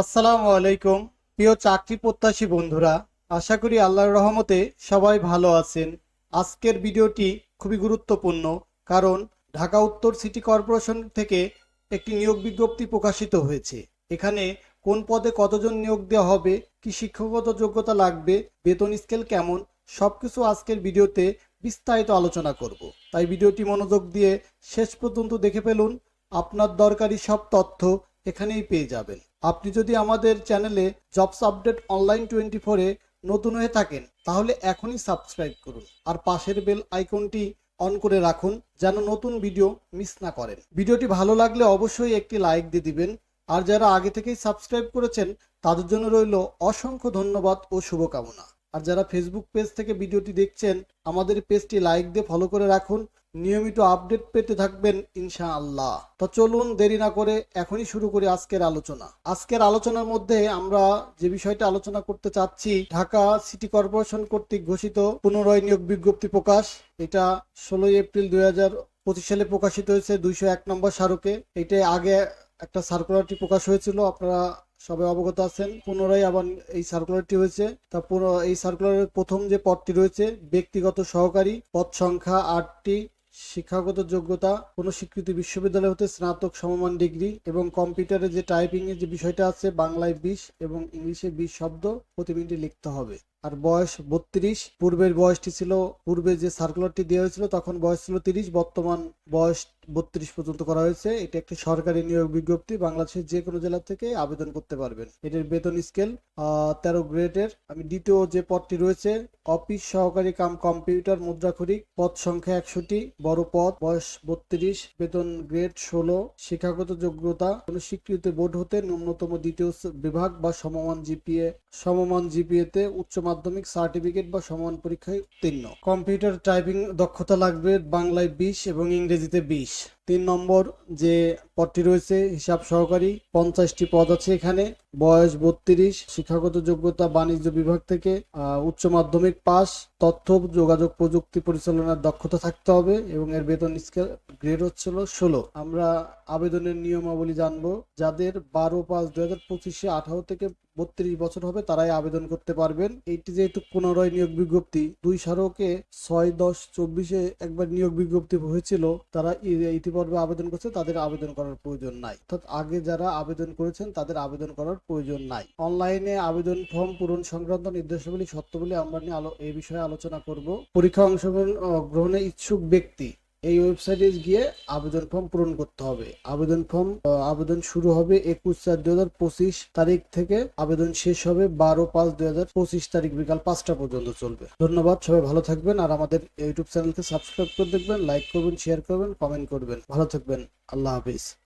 আসসালামু আলাইকুম, প্রিয় চাকরি প্রত্যাশী বন্ধুরা, আশা করি আল্লাহর রহমতে সবাই ভালো আছেন। আজকের ভিডিওটি খুবই গুরুত্বপূর্ণ কারণ ঢাকা উত্তর সিটি কর্পোরেশন থেকে একটি নিয়োগ বিজ্ঞপ্তি প্রকাশিত হয়েছে। এখানে কোন পদে কতজন নিয়োগ দেওয়া হবে, কি শিক্ষাগত যোগ্যতা লাগবে, বেতন স্কেল কেমন, সবকিছু আজকের ভিডিওতে বিস্তারিত আলোচনা করব। তাই ভিডিওটি মনোযোগ দিয়ে শেষ পর্যন্ত দেখে ফেলুন, আপনার দরকারি সব তথ্য এখানেই পেয়ে যাবেন। আপনি যদি আমাদের চ্যানেলে জবস আপডেট অনলাইন টোয়েন্টি ফোরে নতুন হয়ে থাকেন, তাহলে এখনই সাবস্ক্রাইব করুন আর পাশের বেল আইকনটি অন করে রাখুন যেন নতুন ভিডিও মিস না করেন। ভিডিওটি ভালো লাগলে অবশ্যই একটি লাইক দিয়ে দিবেন, আর যারা আগে থেকেই সাবস্ক্রাইব করেছেন, তাদের জন্য রইল অসংখ্য ধন্যবাদ ও শুভকামনা। আর যারা ফেসবুক পেজ থেকে ভিডিওটি দেখছেন, আমাদের পেজটি লাইক দিয়ে ফলো করে রাখুন নিয়মিত আপডেট পেতে থাকবেন ইনশাআল্লাহ। তো চলুন দেরি না করে এখনই শুরু করি আজকের আলোচনা। আজকের আলোচনার মধ্যে আমরা যে বিষয়টা আলোচনা করতে চাচ্ছি, ঢাকা সিটি কর্পোরেশন কর্তৃক ঘোষিত পুনরায় নিয়োগ বিজ্ঞপ্তি প্রকাশ। এটা ষোলোই এপ্রিল দুই হাজার পঁচিশ সালে প্রকাশিত হয়েছে, দুইশো এক নম্বর স্মারকে। এটা আগে একটা সার্কুলারটি প্রকাশ হয়েছিল, আপনারা সবাই অবগত আছেন। পুনরায় আবার এই সার্কুলারটি হয়েছে। তা এই সার্কুলারের প্রথম যে পদটি রয়েছে, ব্যক্তিগত সহকারী, পদ সংখ্যা আটটি। শিক্ষাগত যোগ্যতা, কোনো স্বীকৃতি বিশ্ববিদ্যালয় হতে স্নাতক সমমান ডিগ্রি এবং কম্পিউটারে যে টাইপিং এর যে বিষয়টা আছে, বাংলায় বিশ এবং ইংলিশে বিশ শব্দ প্রতি মিনিটে লিখতে হবে। আর বয়স বত্রিশ, পূর্বের বয়সটি ছিল, পূর্বে যে সার্কুলারটি দেওয়া হয়েছিল, তখন বয়স ছিল তিরিশ, বর্তমান বয়স বত্রিশ পর্যন্ত করা হয়েছে। এটা একটি সরকারি নিয়োগ বিজ্ঞপ্তি। বাংলাদেশের যে কোনো জেলা থেকে আবেদন করতে পারবেন। এটির বেতন স্কেল তেরো গ্রেডের। আমি দ্বিতীয় যে পদটি রয়েছে, অফিস সহকারী কাম কম্পিউটার মুদ্রাক্ষরিক, পদ সংখ্যা একশোটি, বড় পদ, বয়স বত্রিশ, বেতন গ্রেড ষোলো, শিক্ষাগত যোগ্যতা, কোনো স্বীকৃত বোর্ড হতে ন্যূনতম দ্বিতীয় বিভাগ বা সমমান জিপিএ সমমান জিপিএতে উচ্চ মাধ্যমিক সার্টিফিকেট বা সমান পরীক্ষায় উত্তীর্ণ। কম্পিউটার টাইপিং দক্ষতা লাগবে বাংলায় বিশ এবং ইংরেজিতে বিশ। much. তিন নম্বর যে পদটি রয়েছে, হিসাব সহকারী, পঞ্চাশটি পদ আছে এখানে। বয়স বত্রিশ, শিক্ষাগত যোগ্যতা বাণিজ্য বিভাগ থেকে উচ্চ মাধ্যমিক পাস, তথ্য, যোগাযোগ প্রযুক্তি পরিচালনার দক্ষতা থাকতে হবে এবং এর বেতন স্কেল গ্রেড হচ্ছিল ষোলো। আমরা আবেদনের নিয়মাবলী জানব, যাদের বারো পাঁচ দুই হাজার পঁচিশে আঠারো থেকে বত্রিশ বছর হবে, তারাই আবেদন করতে পারবেন। এইটি যেহেতু পুনরায় নিয়োগ বিজ্ঞপ্তি, দুই স্মারকে ছয় দশ চব্বিশে একবার নিয়োগ বিজ্ঞপ্তি হয়েছিল, তারা ই- ইতিপূর্বে আবেদন করছে, তাদের আবেদন করার প্রয়োজন নাই। অর্থাৎ আগে যারা আবেদন করেছেন, তাদের আবেদন করার প্রয়োজন নাই। অনলাইনে আবেদন ফর্ম পূরণ সংক্রান্ত নির্দেশাবলী সত্য বলে আমরা নিয়ে এই বিষয়ে আলোচনা করব। পরীক্ষা অংশগ্রহণ গ্রহণে ইচ্ছুক ব্যক্তি এই ওয়েবসাইটে গিয়ে আবেদন ফর্ম পূরণ করতে হবে। আবেদন ফর্ম আবেদন শুরু হবে একুশ চার দুই হাজার পঁচিশ তারিখ থেকে। আবেদন শেষ হবে বারো পাঁচ দুই হাজার পঁচিশ তারিখ বিকাল পাঁচটা পর্যন্ত চলবে। ধন্যবাদ, সবাই ভালো থাকবেন আর আমাদের ইউটিউব চ্যানেলকে সাবস্ক্রাইব করে দেখবেন লাইক করবেন শেয়ার করবেন কমেন্ট করবেন। ভালো থাকবেন, আল্লাহ হাফিজ।